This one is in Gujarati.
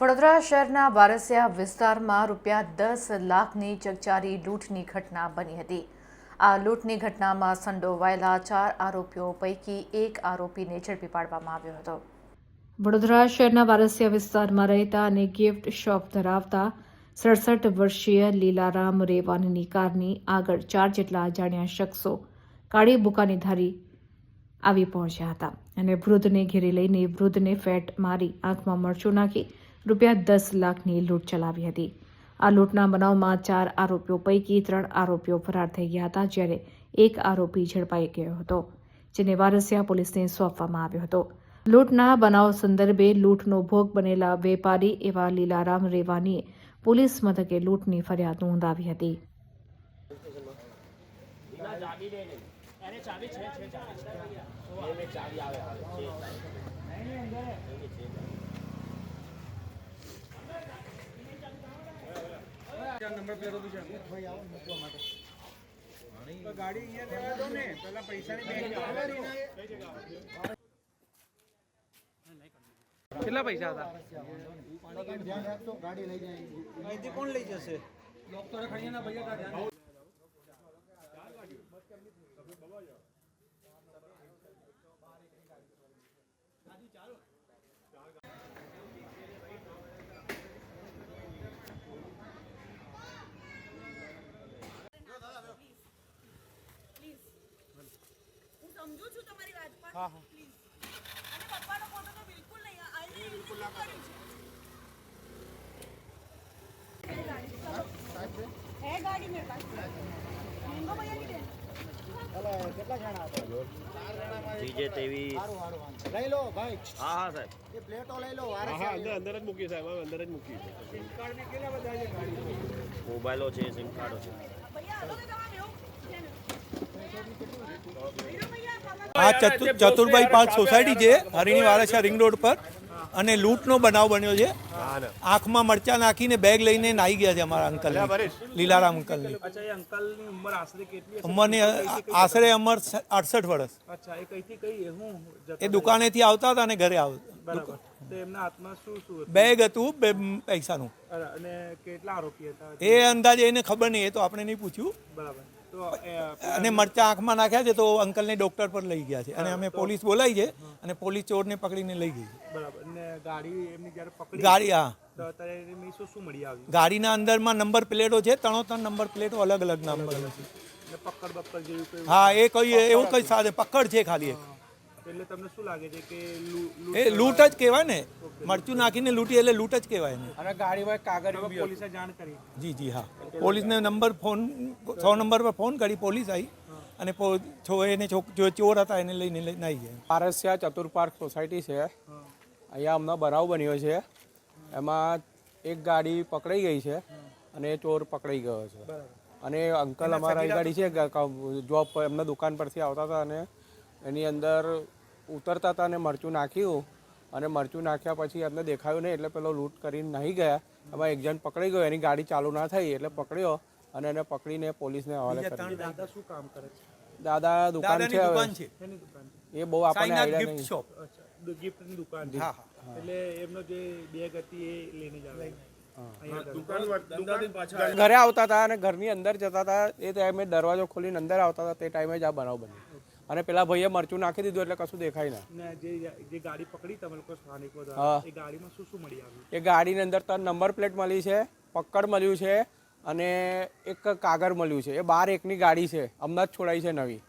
વડોદરા શહેરના બારસિયા વિસ્તારમાં રૂપિયા દસ લાખની ચકચારી લૂંટની ઘટના બની હતી. આ લૂંટની ઘટનામાં સંડોવાયેલા ચાર આરોપીઓ પૈકી એક આરોપીને ઝડપી પાડવામાં આવ્યો હતો. વડોદરા શહેરના બારસિયા વિસ્તારમાં રહેતા અને ગિફ્ટ શોપ ધરાવતા સડસઠ વર્ષીય લીલારામ રેવાનની કારની આગળ ચાર જેટલા અજાણ્યા શખ્સો કાળી બુકાની ધારી આવી પહોંચ્યા હતા અને વૃદ્ધને ઘેરી લઈને વૃદ્ધને ફેટ મારી આંખમાં મરચું નાખી રૂપિયા દસ લાખની લૂંટ ચલાવી હતી. આ લૂંટના બનાવમાં ચાર આરોપીઓ પૈકી ત્રણ આરોપીઓ ફરાર થઈ ગયા હતા, જ્યારે એક આરોપી ઝડપાઈ ગયો હતો, જેને વારસિયા પોલીસને સોંપવામાં આવ્યો હતો. લૂંટના બનાવ સંદર્ભે લૂંટનો ભોગ બનેલા વેપારી એવા લીલારામ રેવાનીએ પોલીસ મથકે લૂંટની ફરિયાદ નોંધાવી હતી. ગાડી અહીંયા લેવા દો ને. પેલા પૈસાની. કેટલા પૈસા હતા? અહીંથી કોણ લઈ જશે? હું સમજુ છું તમારી વાત પણ પ્લીઝ અને પપ્પાનો ફોટો તો બિલકુલ નહીં આઈને બિલકુલ ના કર્યું. છે. હે ગાડી મેં પાસ મેંગો કેટલા જણા બીજે તેવી લઈ લો ભાઈ. હા હા એ પ્લેટો લઈ લો હા અંદર અંદર જ મૂકી સાહેબ. અંદર જ મૂકી સિમ મોબાઈલો છે સિમ કાર્ડો છે. આ ચતુ ચતુરભાઈ પાંચ સોસાયટી છે હરિણી વારસા રિંગ રોડ પર. અને લૂંટનો બનાવ બન્યો છે. આંખમાં મરચા નાખીને બેગ લઈને નાહી ગયા છે અમારા અંકલ લીલારામ અંકલની. અચ્છા ઉંમર આશરે અમર અડસઠ વર્ષ. એ કઈથી કઈ હું જતા એ દુકાનેથી આવતા હતા અને ઘરે આવતા તો એમના હાથમાં શું શું બેગ હતું બે પૈસાનું. અને કેટલા આરોપી હતા? એ અંદાજે એને ખબર નહીં એ તો આપણે નહીં પૂછ્યું. બરાબર. તો અને મરચા આંખમાં નાખ્યા છે તો અંકલને ડોક્ટર પર લઈ ગયા છે. અને અમે પોલીસ બોલાવી છે અને પોલીસ ચોરને પકડીને લઈ ગઈ બરાબર. અને ગાડી એમની જ્યારે પકડી ગાડી હા. ગાડીના અંદરમાં નંબર પ્લેટો છે ત્રણો ત્રણ નંબર પ્લેટો અલગ અલગ નંબર હા એ કઈ એવું કઈ સાથે પકડ છે ખાલી એક. એટલે તમને શું લાગે છે કે એ લૂંટ જ કહેવાય ને. મરચું નાખીને લૂંટી એટલે લૂંટ જ કહેવાય ને અને ગાડીમાં કાગળ પોલીસે જાણ કરી. જી જી હા. પોલીસને નંબર ફોન સો નંબર પર ફોન કરી પોલીસ આવી અને છો એને જો ચોર હતા એને લઈને લઈને આવી ગયા. પારસિયા ચતુર્પાર્ક સોસાયટી છે. અહીંયા હમણાં બનાવ બન્યો છે. એમાં એક ગાડી પકડાઈ ગઈ છે અને ચોર પકડાઈ ગયો છે. અને અંકલ અમારા ગાડી છે જોબ પર એમના દુકાન પરથી આવતા હતા અને એની અંદર ઉતરતા હતા અને મરચું નાખ્યું. અને મરચું નાખ્યા પછી એમને દેખાયું નહીં એટલે પેલો લૂંટ કરીને નહીં ગયા. એમાં એક જણ પકડી ગયો એની ગાડી ચાલુ ના થઈ એટલે પકડ્યો અને એને પકડીને પોલીસને હવાલે કરી દાદા શું કામ કરે છે? દાદા દુકાન છે હવે. દુકાન છે. એની દુકાન છે. એ બહુ આપણને આઈડિયા નહીં. ગિફ્ટની દુકાન છે. એટલે એમનો જે બેગ હતી એ લઈને જ ઘરે આવતા હતા અને ઘરની અંદર જતા હતા. એ ટાઈમે દરવાજો ખોલીને અંદર આવતા હતા. તે ટાઈમે જ આ બનાવ બન્યો. અને પેલા ભાઈએ મરચું નાખી દીધું એટલે કશું દેખાય ના. જે જે ગાડી પકડી તમે લોકો સ્થાનિકો. એ ગાડીમાં શું શું મળી આવ્યું? એ ગાડીની અંદર ત્રણ નંબર પ્લેટ મળી છે પક્કડ મળ્યું છે અને એક કાગળ મળ્યું છે. એ બાર એકની ગાડી છે અમદાવાદ છોડાઈ છે નવી.